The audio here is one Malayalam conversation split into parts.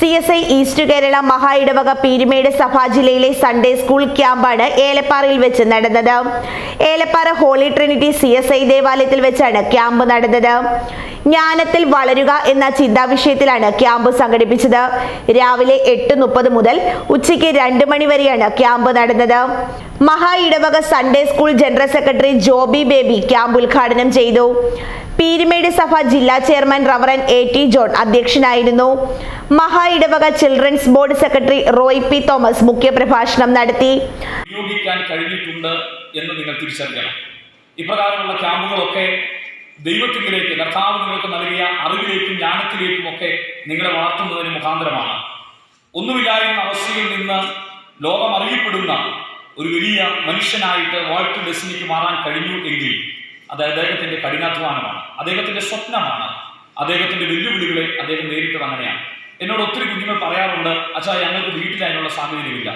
C S I East Kerala മഹാ ഇടവക പീരുമേട് സഭാ ജില്ലയിലെ സൺഡേ സ്കൂൾ ക്യാമ്പാണ് ഏലപ്പാറയിൽ വെച്ച് നടന്നത്. Elappara Holy Trinity C S I ദേവാലയത്തിൽ വെച്ചാണ് ക്യാമ്പ് നടന്നത്. ജ്ഞാനത്തിൽ വളരുക എന്ന ചിന്താവിഷയത്തിലാണ് ക്യാമ്പ് സംഘടിപ്പിച്ചത്. രാവിലെ എട്ട് മുപ്പത് മുതൽ ഉച്ചയ്ക്ക് രണ്ട് മണിവരെയാണ് ക്യാമ്പ് നടന്നത്. മഹാ ഇടവക Sunday school general secretary Joby Baby camp ഉദ്ഘാടനം ചെയ്തു. പീരുമേട് സഭ ജില്ലാ chairman reverend A T John അധ്യക്ഷനായിരുന്നു. മഹാ ഇടവക children's board secretary Roy P Thomas മുഖ്യപ്രഭാഷണം നടത്തി. ഉപയോഗിക്കാൻ കഴിഞ്ഞിട്ടുണ്ട് എന്ന് നിങ്ങൾ തിരിച്ചറിയണം. ഇപ്രകാരമുള്ള ക്യാമ്പുകളൊക്കെ ദൈവത്തിലേക്ക് കർത്താവ് നിങ്ങൾക്ക് നൽകിയ അറിവിലേക്കും ജ്ഞാനത്തിലേക്കും ഒക്കെ നിങ്ങളെ വളർത്തുന്നതിന് മുഖാന്തരമാണ്. ഒന്നുമില്ലായിരുന്ന അവസ്ഥയിൽ നിന്ന് ലോകം അറിയപ്പെടുന്ന ഒരു വലിയ മനുഷ്യനായിട്ട് വാൾട്ട് ഡെസ്നിക്ക് മാറാൻ കഴിഞ്ഞു എങ്കിൽ അത് അദ്ദേഹത്തിന്റെ കഠിനാധ്വാനമാണ് അദ്ദേഹത്തിന്റെ സ്വപ്നമാണ് അദ്ദേഹത്തിന്റെ വെല്ലുവിളികളെ അദ്ദേഹം നേരിട്ടത് അങ്ങനെയാണ്. എന്നോട് ഒത്തിരി കുഞ്ഞുങ്ങൾ പറയാറുണ്ട് അച്ഛാ ഞങ്ങൾക്ക് വീട്ടിൽ അതിനുള്ള സാഹചര്യമില്ല.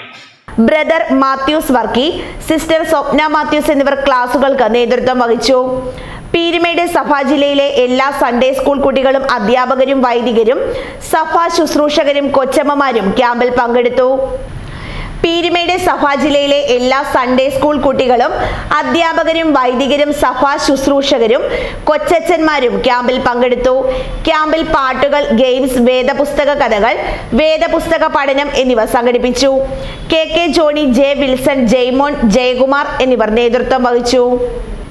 Brother Mathews Varkey sister Swapna Mathews എന്നിവർ ക്ലാസുകൾക്ക് നേതൃത്വം വഹിച്ചു. പീരുമേട് സഭ ജില്ലയിലെ എല്ലാ സൺഡേ സ്കൂൾ കുട്ടികളും അധ്യാപകരും വൈദികരും സഭാ ശുശ്രൂഷകരും കൊച്ചമ്മമാരും ക്യാമ്പിൽ പങ്കെടുത്തു. പീരുമേട് സഭാ ജില്ലയിലെ എല്ലാ സൺഡേ സ്കൂൾ കുട്ടികളും അധ്യാപകരും വൈദികരും സഭാ ശുശ്രൂഷകരും കൊച്ചച്ചന്മാരും ക്യാമ്പിൽ പങ്കെടുത്തു. ക്യാമ്പിൽ പാട്ടുകൾ ഗെയിംസ് വേദപുസ്തക കഥകൾ വേദപുസ്തക പഠനം എന്നിവ സംഘടിപ്പിച്ചു. K K Johnny J Wilson Jaimon Jayakumar എന്നിവർ നേതൃത്വം വഹിച്ചു.